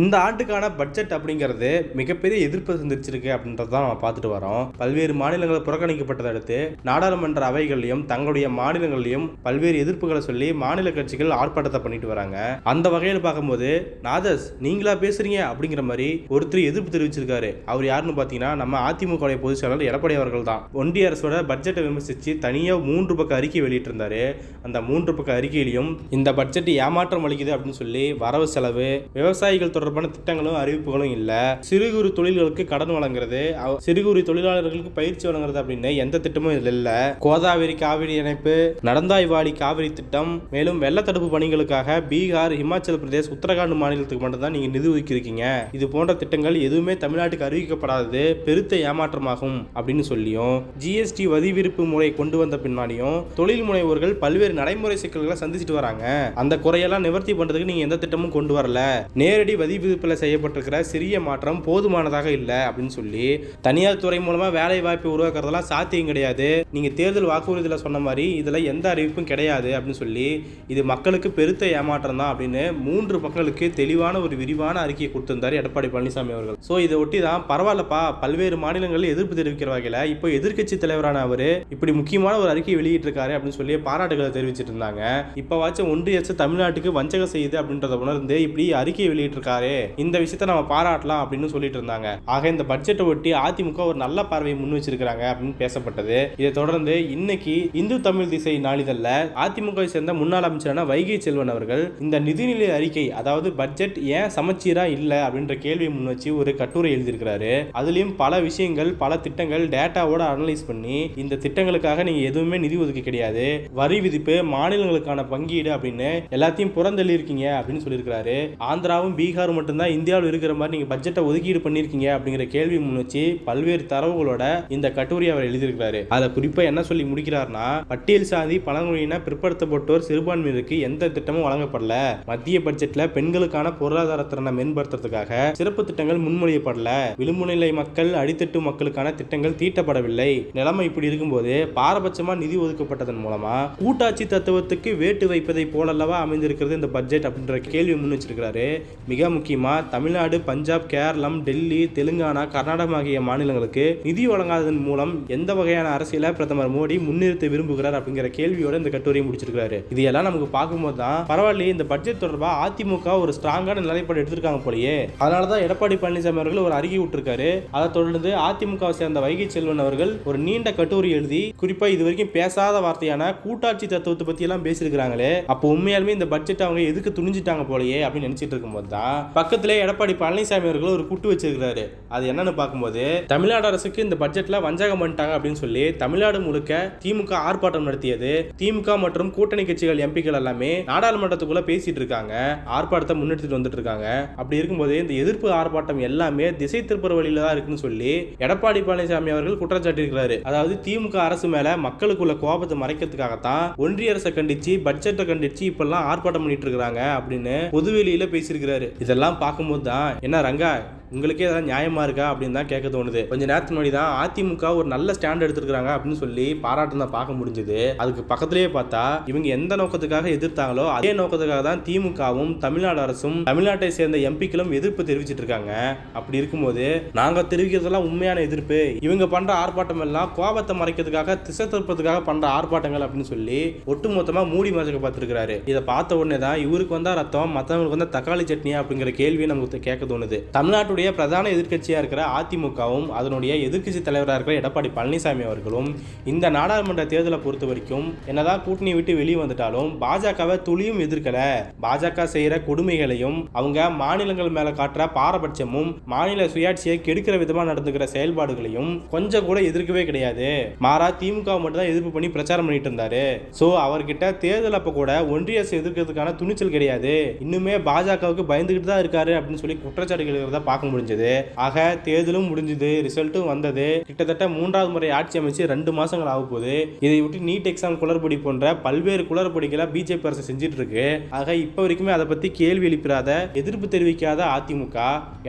இந்த ஆண்டுக்கான பட்ஜெட் அப்படிங்கிறது மிகப்பெரிய எதிர்ப்பு சந்திச்சிருக்கு அப்படின்றத தான் நம்ம பார்த்துட்டு வரோம். பல்வேறு மாநிலங்கள் புறக்கணிக்கப்பட்டதை அடுத்து நாடாளுமன்ற அவைகளையும் தங்களுடைய மாநிலங்களையும் பல்வேறு எதிர்ப்புகளை சொல்லி மாநில கட்சிகள் ஆர்ப்பாட்டத்தை பண்ணிட்டு வராங்க. அந்த வகையில் பார்க்கும்போது நாதஸ் நீங்களா பேசுறீங்க? அப்படிங்கிற மாதிரி ஒருத்தர் எதிர்ப்பு தெரிவிச்சிருக்காரு. அவர் யாருன்னு பார்த்தீங்கன்னா நம்ம அதிமுக பொதுச் செயலாளர் எடப்பாடி அவர்கள் தான். ஒன்றிய அரசோட பட்ஜெட்டை விமர்சித்து தனியாக மூன்று பக்க அறிக்கை வெளியிட்டிருந்தாரு. அந்த மூன்று பக்க அறிக்கையிலையும் இந்த பட்ஜெட் ஏமாற்றம் அளிக்குது அப்படின்னு சொல்லி வரவு செலவு விவசாயிகள் தொடர்பான திட்டங்களும் அறிவிப்புகளும் இல்லை. சிறு குறு தொழில்களுக்கு கடன் வழங்குறது சிறு குறு தொழிலாளர்களுக்கு பயிற்சி வழங்குறது அப்படின்னு எந்த திட்டமும் இதில் இல்லை. கோதாவரி காவிரி இணைப்பு நடந்தாய்வாடி காவிரி திட்டம் மேலும் வெள்ள தடுப்பு பணிகளுக்காக பீகார் இமாச்சல பிரதேஷ் உத்தரகாண்ட் மாநிலத்துக்கு மட்டும்தான் நீங்க நிதி ஒதுக்கியிருக்கீங்க. இது போன்ற திட்டங்கள் எதுவுமே தமிழ்நாட்டுக்கு அறிவிக்கப்படாதது பெருத்த ஏமாற்றமாகும் அப்படின்னு சொல்லியும் ஜிஎஸ்டி வரி விருப்பு முறை கொண்டு வந்த பின்னாடியும் தொழில் முனைவோர்கள் பல்வேறு நடைமுறை சிக்கல்களை சந்திச்சுட்டு வராங்க. அந்த குறையெல்லாம் நிவர்த்தி பண்றதுக்கு நீங்க எந்த திட்டமும் கொண்டு வரல. நேரடி வதி வரி விதிப்பில் செய்யப்பட்டிருக்கிற சிறிய மாற்றம் போதுமானதாக இல்லை அப்படின்னு சொல்லி தனியார் துறை மூலமாக வேலை வாய்ப்பை உருவாக்குறதெல்லாம் சாத்தியம் கிடையாது. நீங்கள் தேர்தல் வாக்குறுதியில் சொன்ன மாதிரி இதில் எந்த அறிவிப்பும் கிடையாது அப்படின்னு சொல்லி இது மக்களுக்கு பெருத்த ஏமாற்றம் தான் அப்படின்னு மூன்று பக்கங்களுக்கு தெளிவான ஒரு விரிவான அறிக்கையை கொடுத்திருந்தார் எடப்பாடி பழனிசாமி அவர்கள். ஸோ இதை ஒட்டி தான் பரவாயில்லப்பா பல்வேறு மாநிலங்களில் எதிர்ப்பு தெரிவிக்கிற வகையில் இப்போ எதிர்க்கட்சி தலைவரான அவர் இப்படி முக்கியமான ஒரு அறிக்கை வெளியிட்டிருக்காரு அப்படின்னு சொல்லி பாராட்டுகளை தெரிவிச்சிட்டு இருந்தாங்க. இப்போவாச்சும் ஒன்றிய அரசு தமிழ்நாட்டுக்கு வஞ்சகம் செய்யுது அப்படின்றத உணர்ந்து இப்படி அறிக்கை வெளியிட்டிருக்காரு இந்த விஷயத்தை நம்ம பாராட்டலாம் அப்படின்னு சொல்லிட்டு இருந்தாங்க. ஆக இந்த பட்ஜெட்டை ஒட்டி அதிமுக ஒரு நல்ல பார்வையை முன் வச்சிருக்காங்க அப்படின்னு பேசப்பட்டது. இதை தொடர்ந்து இன்னைக்கு இந்து தமிழ் திசை நாளிதழில் அதிமுகவை சேர்ந்த முன்னாள் அமைச்சரான வைகை செல்வன் அவர்கள் இந்த நிதிநிலை அறிக்கை அதாவது பட்ஜெட் ஏன் சமச்சீரா இல்லை அப்படின்ற கேள்வியை முன் வச்சு ஒரு கட்டுரை எழுதியிருக்கிறாரு. அதுலயும் பல விஷயங்கள் பல திட்டங்கள் டேட்டாவோட அனலைஸ் பண்ணி இந்த திட்டங்களுக்காக நீங்க எதுவுமே நிதி ஒதுக்க கிடையாது. வரி விதிப்பு மாநிலங்களுக்கான பங்கீடு அப்படின்னு எல்லாத்தையும் புறந்தள்ளி இருக்கீங்க அப்படின்னு சொல்லியிருக்கிறாரு. ஆந்திராவும் பீகாரும் மட்டும்தான் இந்தியாவில் இருக்கிற மாதிரி நீங்க பட்ஜெட்டை ஒதுக்கீடு பண்ணியிருக்கீங்க அப்படிங்கிற கேள்வி முன் வச்சு பல்வேறு தரவுகளோட இந்த கட்டுரை அவர் எழுதியிருக்கிறாரு. அதை குறிப்பாக என்ன சொல்லி முடிக்கிறார்னா பட்டியல் சாதி பழங்குடியின பிற்படுத்தப்பட்டோர் சிறுபான்மையினருக்கு எந்த திட்டமும் வழங்கப்படல. மத்திய பட்ஜெட்ல பெண்களுக்கான பொருளாதார திறனை மேம்படுத்துறதுக்காக சிறப்பு திட்டங்கள் முன்மொழியப்படல. விளிம்புநிலை மக்கள் அடித்தட்டு மக்களுக்கான திட்டங்கள் தீட்டப்படவில்லை. நிலைமை இப்படி இருக்கும்போது பாரபட்சமா நிதி ஒதுக்கப்பட்டதன் மூலமா கூட்டாட்சி தத்துவத்துக்கு வேட்டு வைப்பதை போலல்லவா அமைந்திருக்கிறது இந்த பட்ஜெட் அப்படின்ற கேள்வி முன் வச்சிருக்கிறாரு. மிக முக்கியமா தமிழ்நாடு பஞ்சாப் கேரளம் டெல்லி தெலுங்கானா கர்நாடகம் ஆகிய மாநிலங்களுக்கு நிதி வழங்காததன் மூலம் எந்த வகையான அரசியலை பிரதமர் மோடி முன்னிறுத்த விரும்புகிறார் அப்படிங்கிற கேள்வியோட இந்த கட்டுரையை முடிச்சிருக்காரு இதையெல்லாம் நமக்கு பார்க்கும்போது தான் பரவாயில்லையே இந்த பட்ஜெட் தொடர்பாக அதிமுக ஒரு ஸ்ட்ராங்கான நிலைப்பாடு எடுத்திருக்காங்க போலயே. அதனால தான் எடப்பாடி பழனிசாமி அவர்கள் ஒரு அறிக்கை விட்டுருக்காரு. அதை தொடர்ந்து அதிமுகவை சேர்ந்த வைகை செல்வன் அவர்கள் ஒரு நீண்ட கட்டுரை எழுதி குறிப்பா இது வரைக்கும் பேசாத வார்த்தையான கூட்டாட்சி தத்துவத்தை பத்தி எல்லாம் பேசியிருக்கிறாங்களே அப்போ உண்மையாலுமே இந்த பட்ஜெட் அவங்க எதுக்கு துணிஞ்சிட்டாங்க போலயே அப்படின்னு நினைச்சிட்டு இருக்கும்போது தான் பக்கத்திலே எடப்பாடி பழனிசாமி அவர்கள் ஒரு குட்டு வச்சிருக்கிறாரு. அது என்னன்னு பார்க்கும்போது தமிழ்நாடு அரசுக்கு இந்த பட்ஜெட்ல வஞ்சகம் பண்ணிட்டாங்க அப்படின்னு சொல்லி தமிழ்நாடு முழுக்க திமுக ஆர்ப்பாட்டம் நடத்தியது. திமுக மற்றும் கூட்டணி கட்சிகள் எம்பிக்கள் எல்லாமே நாடாளுமன்றத்துக்குள்ள பேசிட்டு இருக்காங்க. ஆர்ப்பாட்டத்தை முன்னெடுத்துட்டு வந்துட்டு இருக்காங்க. அப்படி இருக்கும்போது இந்த எதிர்ப்பு ஆர்ப்பாட்டம் எல்லாமே திசை திருப்புற வழியில தான் இருக்குன்னு சொல்லி எடப்பாடி பழனிசாமி அவர்கள் குற்றம் சாட்டியிருக்கிறாரு. அதாவது திமுக அரசு மேல மக்களுக்குள்ள கோபத்தை மறைக்கிறதுக்காகத்தான் ஒன்றிய அரசை கண்டிச்சு பட்ஜெட்டை கண்டிச்சு இப்பெல்லாம் ஆர்ப்பாட்டம் பண்ணிட்டு இருக்காங்க அப்படின்னு பொதுவெளியில பேசியிருக்கிறாரு. இதெல்லாம் பார்க்கும்போது தான் என்ன ரங்கா உங்களுக்கே இதெல்லாம் நியாயமா இருக்கா? அப்படின்னு தான் கேட்க தோணுது. கொஞ்ச நேரத்துக்கு முன்னாடி தான் அதிமுக ஒரு நல்ல ஸ்டாண்ட் எடுத்திருக்காங்க அப்படின்னு சொல்லி பாராட்டம் தான் பார்க்க முடிஞ்சது. அதுக்கு பக்கத்திலேயே பார்த்தா இவங்க எந்த நோக்கத்துக்காக எதிர்த்தாங்களோ அதே நோக்கத்துக்காக தான் திமுகவும் தமிழ்நாடு அரசும் தமிழ்நாட்டை சேர்ந்த எம்பிக்களும் எதிர்ப்பு தெரிவிச்சிட்டு இருக்காங்க. அப்படி இருக்கும்போது நாங்க தெரிவிக்கிறதெல்லாம் உண்மையான எதிர்ப்பு. இவங்க பண்ற ஆர்ப்பாட்டம் எல்லாம் கோபத்தை மறைக்கிறதுக்காக திசை திருப்பதுக்காக பண்ற ஆர்ப்பாட்டங்கள் அப்படின்னு சொல்லி ஒட்டுமொத்தமா மூடி மறைக்க பார்த்துருக்காரு இதை பார்த்த உடனே தான் இவருக்கு வந்தா ரத்தம் மற்றவங்களுக்கு வந்தா தக்காளி சட்னியா? அப்படிங்கிற கேள்வி நமக்கு கேட்க தோணுது. தமிழ்நாட்டுடைய பிரதான எதிர்க்கட்சியா இருக்கிற அதிமுகவும் அதனுடைய எதிர்க்கட்சி தலைவராக இருக்கிற எடப்பாடி பழனிசாமி அவர்களும் இந்த நாடாளுமன்ற தேர்தலை பொறுத்த வரைக்கும் என்னதான் கூட்டணி விட்டு வெளியே வந்துட்டாலும் பாஜகவை துளியும் எதிர்க்கல. பாஜக செய்யற கொடுமைகளையும் அவங்க மாநிலங்கள் மேல காட்டுற பாரபட்சமும் மாநில சுயாட்சியை கெடுக்கிற விதமா நடந்துக்கிற செயல்பாடுகளையும் கொஞ்சம் கூட எதிர்க்கவே கிடையாது. மாறா திமுக மட்டும் தான் எதிர்ப்பு பண்ணி பிரச்சாரம் பண்ணிட்டு இருந்தாரு. சோ அவர்கிட்ட தேர்தல் அப்ப கூட ஒன்றிய அரசு எதிர்க்கிறதுக்கான துணிச்சல் கிடையாது. இன்னுமே பாஜகவுக்கு பயந்துகிட்டு தான் இருக்காரு அப்படின்னு சொல்லி குற்றச்சாட்டுகள் இருக்கிறத பார்க்க முடிஞ்சது. ஆக தேர்தலும் முடிஞ்சது ரிசல்ட்டும் வந்தது. கிட்டத்தட்ட மூன்றாவது முறை ஆட்சி அமைச்சு ரெண்டு மாசங்கள் ஆக போகுது. இதை விட்டு நீட் எக்ஸாம் குளறுபடி போன்ற பல்வேறு குளறுபடிகளை பிஜேபி அரசு செஞ்சுட்டு இருக்கு. ஆக இப்போ வரைக்குமே அதை பத்தி கேள்வி எழுப்பிடாத எதிர்ப்பு தெரிவிக்காத அதிமுக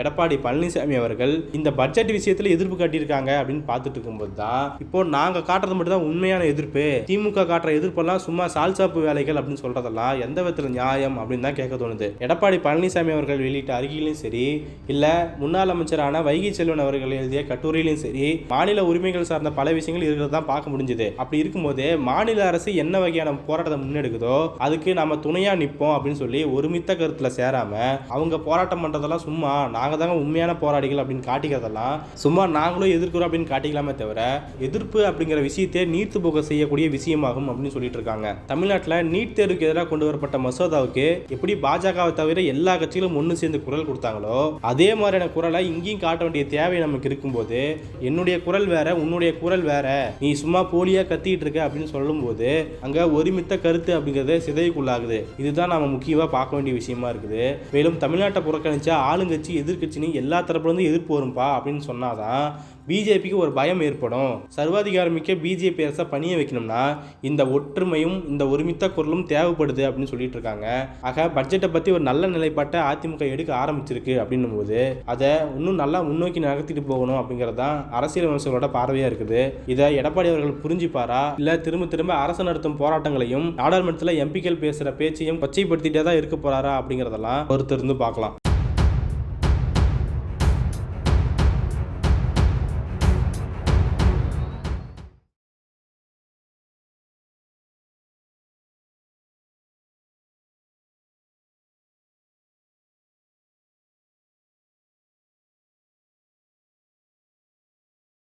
எடப்பாடி பழனிசாமி அவர்கள் இந்த பட்ஜெட் விஷயத்துல எதிர்ப்பு காட்டியிருக்காங்க அப்படின்னு பார்த்துட்டு இருக்கும்போது தான் இப்போ நாங்க காட்டுறது மட்டும் தான் உண்மையான எதிர்ப்பு. திமுக காட்டுற எதிர்ப்பெல்லாம் சும்மா சால்சாப்பு வேலைகள் அப்படின்னு சொல்றதெல்லாம் எந்த விதத்துல நியாயம் அப்படின்னு தான் கேட்க தோணுது. எடப்பாடி பழனிசாமி அவர்கள் அவர்கள் வெளியிட்ட அறிக்கையிலும் சரி இல்லை முன்னாள் அமைச்சரான வைகை செல்வன் அவர்கள் எழுதிய கட்டுரையிலும் சரி மாநில உரிமைகள் சார்ந்த பல விஷயங்கள் இருக்கிறது தான் பார்க்க முடிஞ்சது. அப்படி இருக்கும்போது மாநில அரசு என்ன வகையான போராட்டத்தை முன்னெடுக்குதோ அதுக்கு நம்ம துணையா நிற்போம் அப்படின்னு சொல்லி ஒருமித்த கருத்துல சேராம அவங்க போராட்டம் பண்றதெல்லாம் சும்மா நாங்க தாங்க உண்மையான போராடிகள் அப்படின்னு காட்டிக்கிறதெல்லாம் சும்மா நாங்களும் எதிர்க்கிறோம் அப்படின்னு காட்டிக்கலாமே தவிர எதிர்ப்பு அப்படிங்கிற விஷயத்தை நீர்த்து போக செய்யக்கூடிய விஷயமாகும் அப்படின்னு சொல்லிட்டு இருக்காங்க. தமிழ்நாட்டில் நீட் தேர்வுக்கு எதிராக கொண்டு வரப்பட்ட மசோதாவுக்கு எப்படி பாஜகவை தவிர எல்லா கட்சிகளும் ஒன்று சேர்ந்து குரல் கொடுத்தாங்களோ அதே மாதிரியான குரலை இங்கேயும் காட்ட வேண்டிய தேவை நமக்கு இருக்கும்போது என்னுடைய குரல் வேற உன்னுடைய குரல் வேற நீ சும்மா போலியா கத்திட்டு இருக்க அப்படின்னு சொல்லும்போது அங்க ஒருமித்த கருத்து அப்படிங்கிறது சிதைவுக்குள்ளாகுது. இதுதான் நம்ம முக்கியமாக பார்க்க வேண்டிய விஷயமா இருக்குது. மேலும் தமிழ்நாட்டை புறக்கணிச்ச ஆளுங்கட்சி எதிர்க்கட்சின்னு எல்லா தரப்புலேருந்து எதிர்ப்பு வரும்பா அப்படின்னு சொன்னாதான் பிஜேபிக்கு ஒரு பயம் ஏற்படும். சர்வாதிகாரமிக்க பிஜேபி அரசை பணிய வைக்கணும்னா இந்த ஒற்றுமையும் இந்த ஒருமித்த குரலும் தேவைப்படுது அப்படின்னு சொல்லிட்டு இருக்காங்க. ஆக பட்ஜெட்டை பற்றி ஒரு நல்ல நிலைப்பாட்டை அதிமுக எடுக்க ஆரம்பிச்சிருக்கு அப்படின்னும் போது அதை இன்னும் நல்லா முன்னோக்கி நகர்த்திட்டு போகணும் அப்படிங்கிறது தான் அரசியல் விமர்சகர்களோட பார்வையாக இருக்குது. இதை எடப்பாடி அவர்கள் புரிஞ்சுப்பாரா? இல்லை திரும்ப திரும்ப அரசு நடத்தும் போராட்டங்களையும் நாடாளுமன்றத்தில் எம்பிக்கள் பேசுகிற பேச்சையும் கொச்சைப்படுத்திட்டே தான் இருக்க போறாரா அப்படிங்கிறதெல்லாம் பொறுத்திருந்து பார்க்கலாம்.